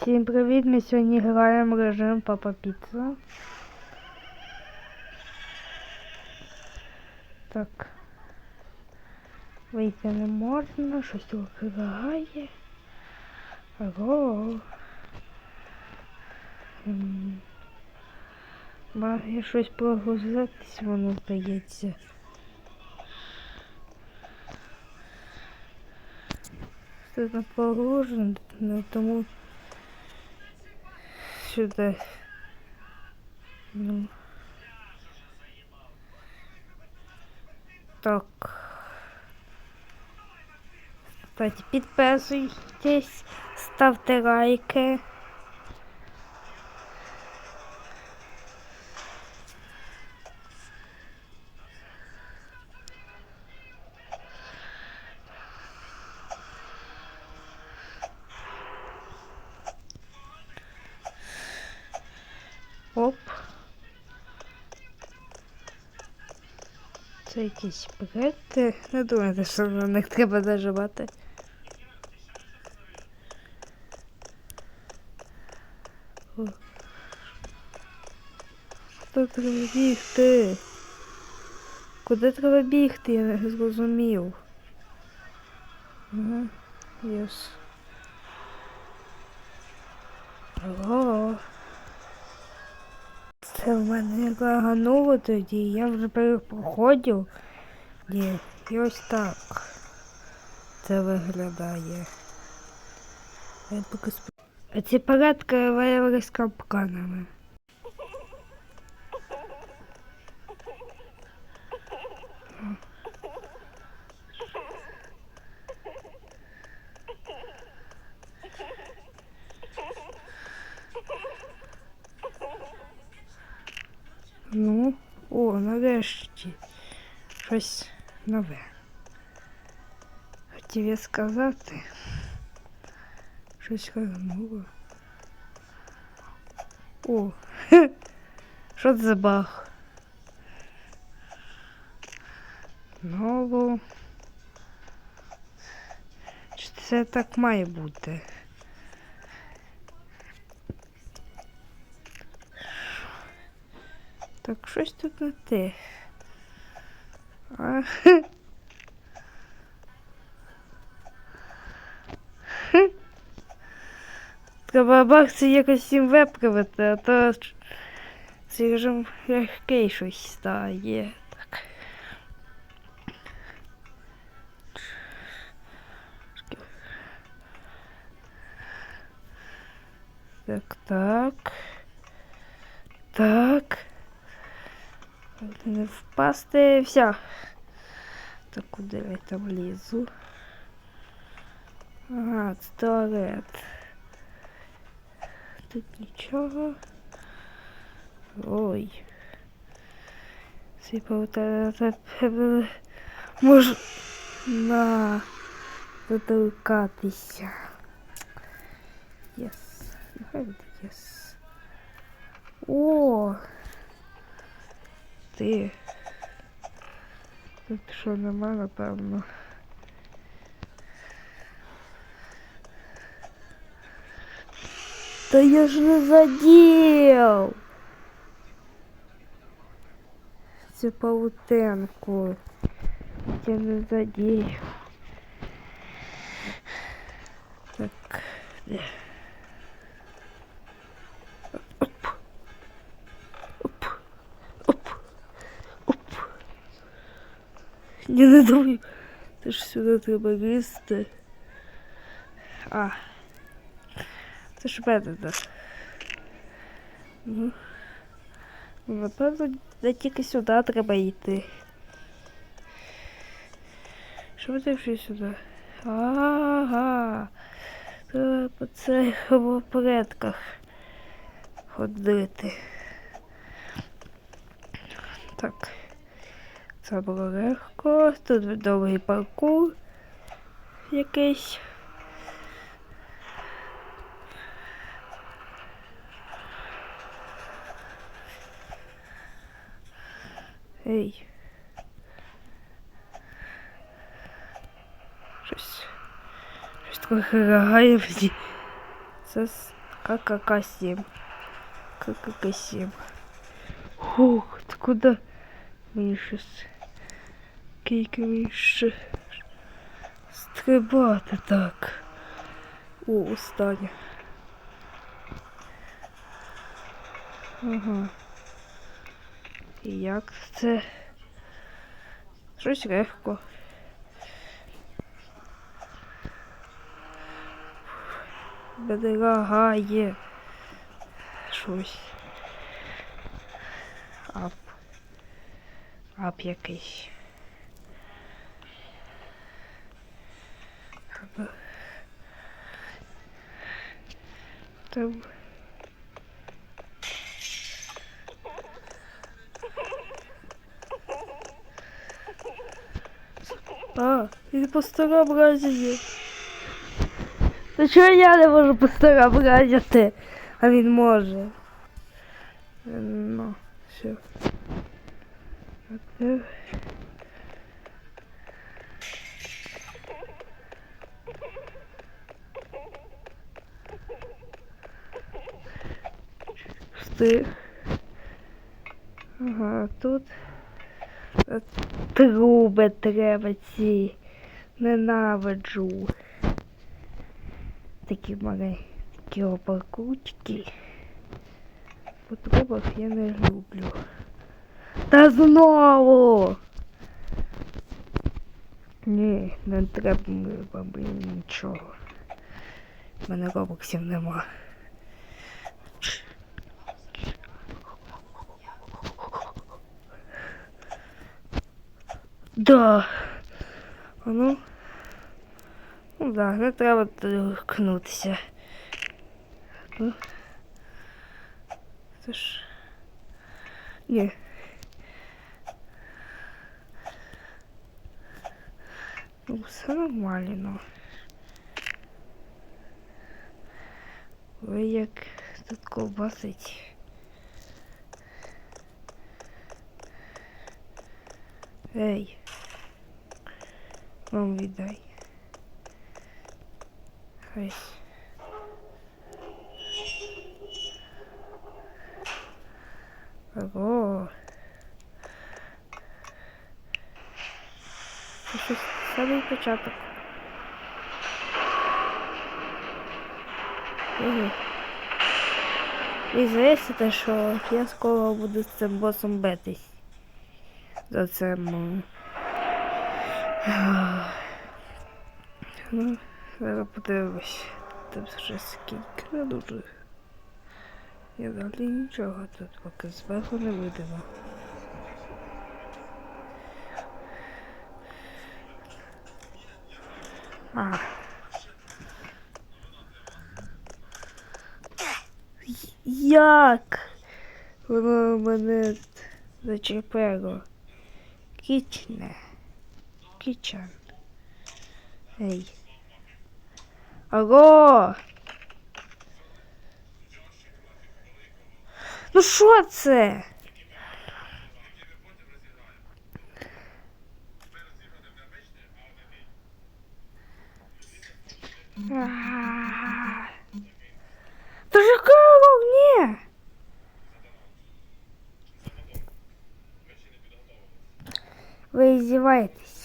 Всім привіт! Ми сьогодні граємо в режим Папа Піца. Так. Вийти не можна, щось трохи лагає. Алло. Має щось прогрузитись, воно здається. Це не погружено, ну, тому сюди. Ну. Так. Кстати, підписуйтесь, ставте лайки. Це якісь проекти. Не думайте, що на них треба нажимати. О. Треба бігти? Куди треба бігти? Я не зрозумів. Ага, єс. Алло. Це в мене лагануло тоді, я вже переходив. Ні, і ось так. Це виглядає. Я поки сп... Ці капканами. Ну, о, нарешті. Щось нове. Хотів я сказати. Щось гарнуло. О, що це за баг? Знову. Чи це так має бути? Так, щось тут не те. А, хе. Хе. Треба бакси якось їм виправити, а то режим легкий щось стає. Так, так. Так. Не впасти. Все. Так куди я там? Ага, це туалет. Тут нічого. Ой. Цей повтор Можна доторкатися. Єс. Нехай буде єс. О! Ти. Тут що нема, напевно. Та я ж не задів. Цю паутинку. Я не задів. Так. Не не думаю. Це ж сюди треба лізти. А. Це ж метода. Ну. Напевно, де тільки сюди треба йти. Що ти вже сюди? Ага. Треба по цих предках ходити. Так. Це було легко. Тут довгий паркур якийсь. Ей. Щось. Щось трохи лагає мені. Це с- ККК-7. ККК-7. Ух, ти куди? Мені щось. Скільки мені ще стрибати так. О, останнє. Ага. І як це? Щось легко. Bedrагає. Щось. Ап. Ап якийсь. Там. А, він по сторам разі. Та чого я не можу по сторам разити? А він може. Ну, все. Тепер... Встиг. Ага, тут е, труби треба ці. Ненавиджу. Такі маленькі опакучки. По трубах я не люблю. Та знову! Ні, не треба мені нічого. У мене робоксів нема. Да. А ну. Ну да, не треба торкнутися. Ну. Це ж. Ні. Ну, все нормально. Ви як тут ковбасить. Ей. Вам віддай. Ось. Ого. Це щось самий початок. Угу. І здається, те, що я скоро буду з цим босом битись. За цим. Ну, зараз подивимось. Там вже скільки не дуже. Я далі нічого тут поки зверху не видимо. А. Як? Воно мене зачепило. Кічне. Кічен. Ей. Алло! Ну що це? А. Та ж кого? Ні. Ви здіваєтесь.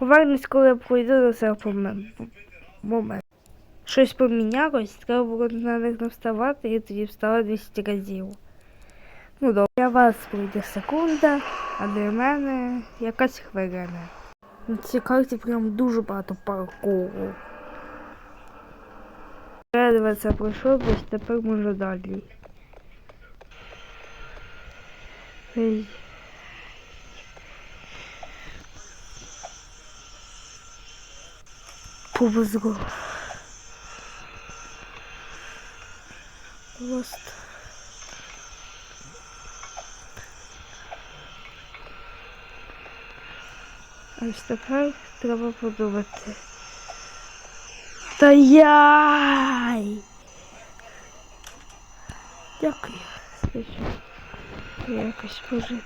Повернусь, коли я пройду до цього момент. Щось помінялось, треба було на них не вставати і тоді встала 200 разів. Ну добре, для вас пройде секунда, а для мене якась хвилина. На цій карті прям дуже багато паркуру. Ледве це пройшов, ось тепер можу далі. Ей. Повезло. Просто. Ось тепер треба подумати. Та яй! Дякую. Скажу. Якось пожитись.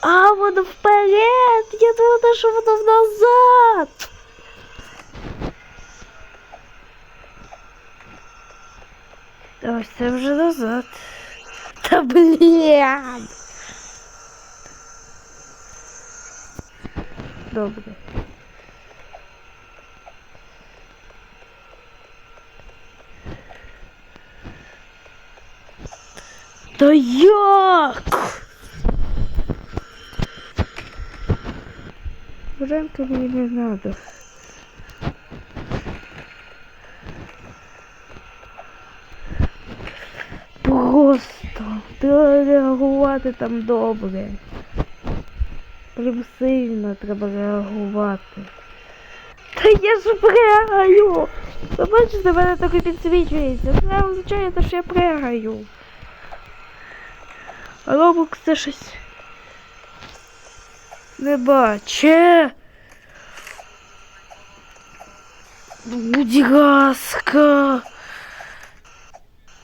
А, воно вперед! Я думала, що воно назад! Ось це вже назад. Та блін. Добре. Та як? Ренка мені не надо. Просто треба реагувати там добре. Прям сильно треба реагувати. Та я ж пригаю! Ви бачите, мене таке підсвічується. Це означає, що я пригаю. А Робокс це щось не баче. Будь ласка.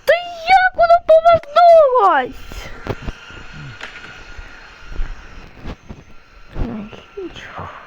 Та як воно повернулось? Phew.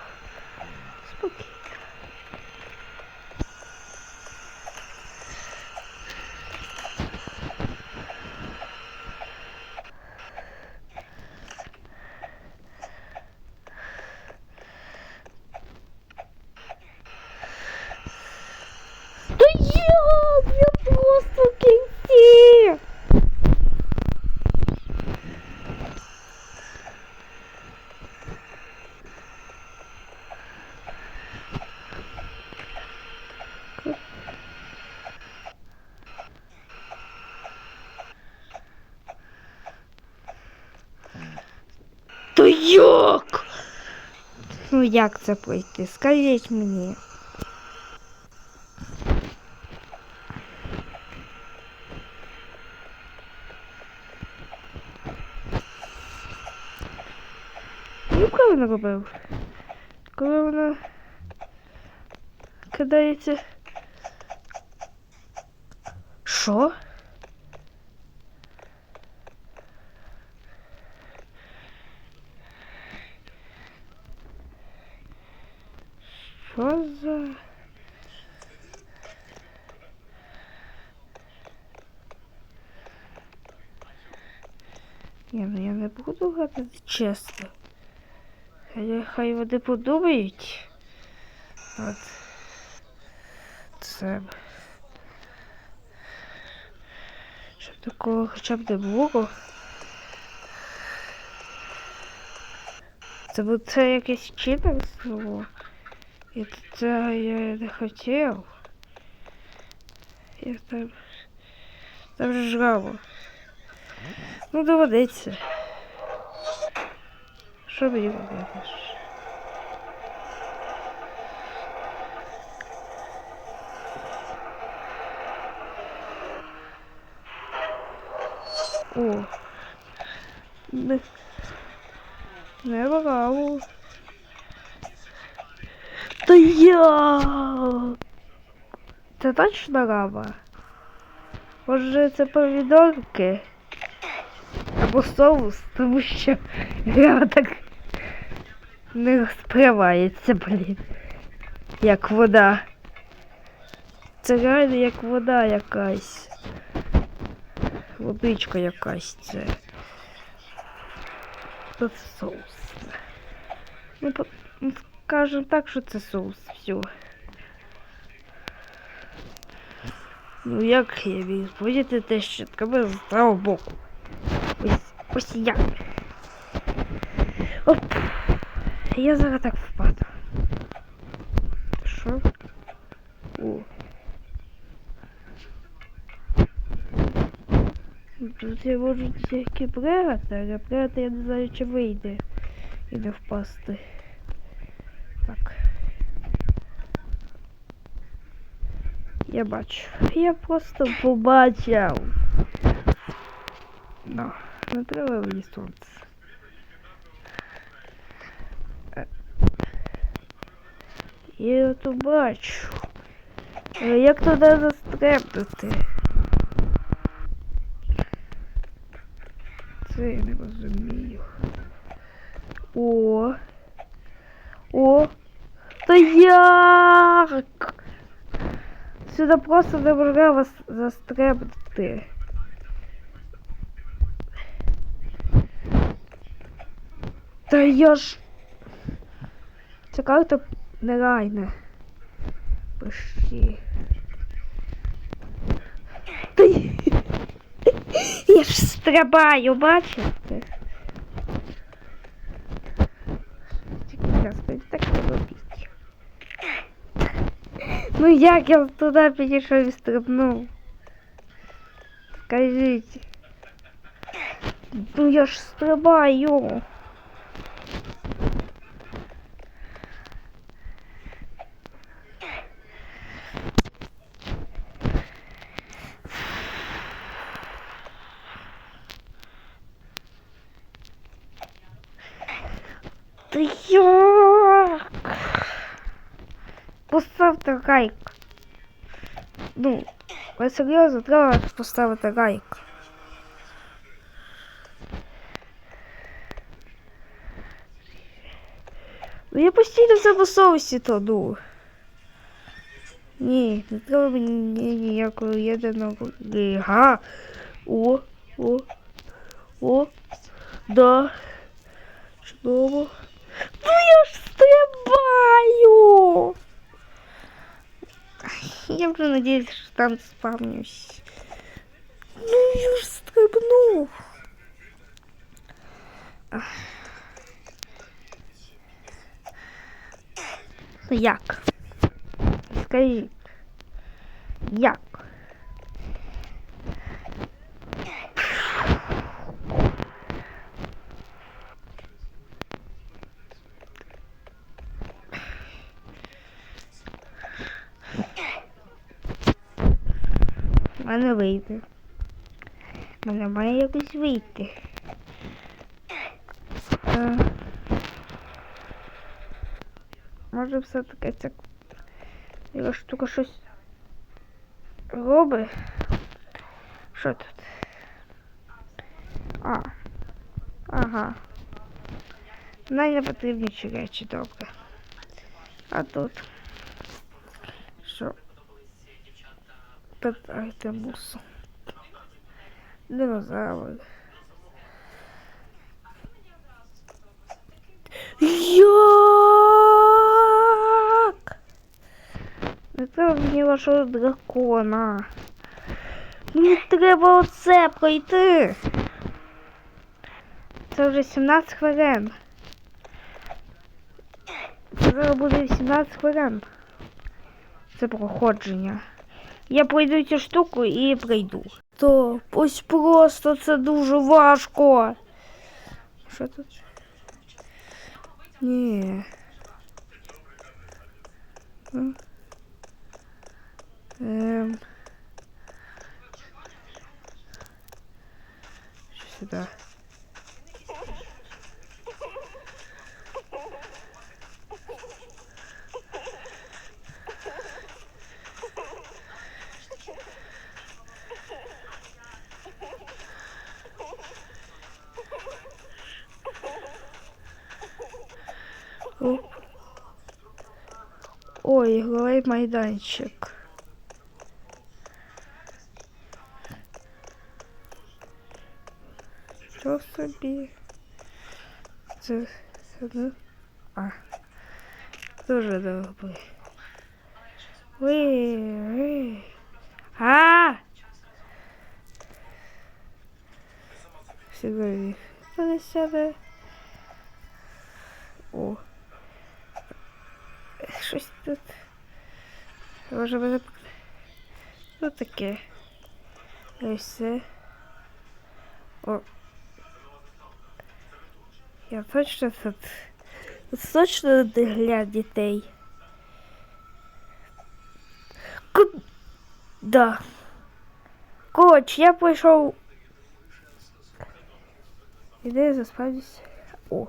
як це пройти? Скажіть мені. Ну, правильно робив. Коли вона кидається. Що? Що Буду грати чесно. Хай, хай вони подумають. От. Це. Щоб такого хоча б не було. Це буде це якесь читерство. І це я не хотів. Я там. Там же жраво. Ну, доведеться. Що мені робити? О. Не, не браво. Та я. Це точно лава? Може це помідорки? Або соус, тому що я так не розпливається, блін. Як вода. Це реально як вода якась. Водичка якась це. Це соус. Ну, по- ну, скажем так, що це соус. Все. Ну як я міг те, що треба з того боку. Ось, ось як. Оп. Я зараз так впаду. Що? О. Тут я можу тільки пригати, але пригати я не знаю, чи вийде. І не впасти. Так. Я бачу. Я просто побачив. Ну, не треба мені сонце. Я то бачу. Але як туди застребнути? Це я не розумію. О. О. Та як? сюди просто неможливо с- застрибнути. Та я ж. Ця карта нереальна. Почти. Та й- я ж стрибаю, бачите? Тільки, Господи, так не робіть. Ну як я туди підійшов і стрибнув? Скажіть. Ну я ж стрибаю. Та як? Поставте лайк. Ну, ви серйозно треба поставити лайк. Ну я постійно в себе соусі тону. Ні, не треба мені ніякого єдиного ліга. О, о, о, да. Чудово. Ну я ж стрибаю. Я вже надіюсь, що там спавнюсь. Ну я ж стрибнув. Ах. Ну як? Скажіть. Як? Мене вийде. Мене має якось вийти. Е, Може все-таки ця яка штука щось робить. Що тут? А. Ага. Найнепотрібніші речі, добре. А тут. Тут Артемус. Динозавр. Як? Не треба мені вашого дракона. Мені треба оце пройти. Це вже 17 хвилин. Це зараз буде 18 хвилин. Це проходження. Я пройду цю штуку і пройду. То ось просто це дуже важко. Що тут? М. Ем. Що ігровий майданчик. Що собі? Це сюди. А. Дуже добре. Ви, ви. А! Сюди. Сюди, сюди. О. Щось тут. Може мене. Ну таке. І все. О. Я точно тут. Тут точно для дітей. Ку... Да. Коч, я прийшов. Іди я заспавлюсь. О.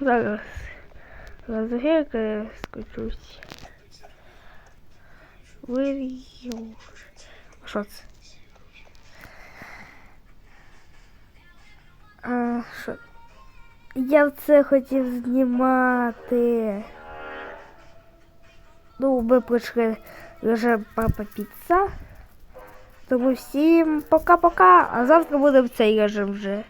Зараз. Розгірка я скочусь. Вирію. А що це? А, що? Я це хотів знімати. Ну, ми пройшли режим папа піца. Тому всім пока-пока. А завтра буде цей режим вже.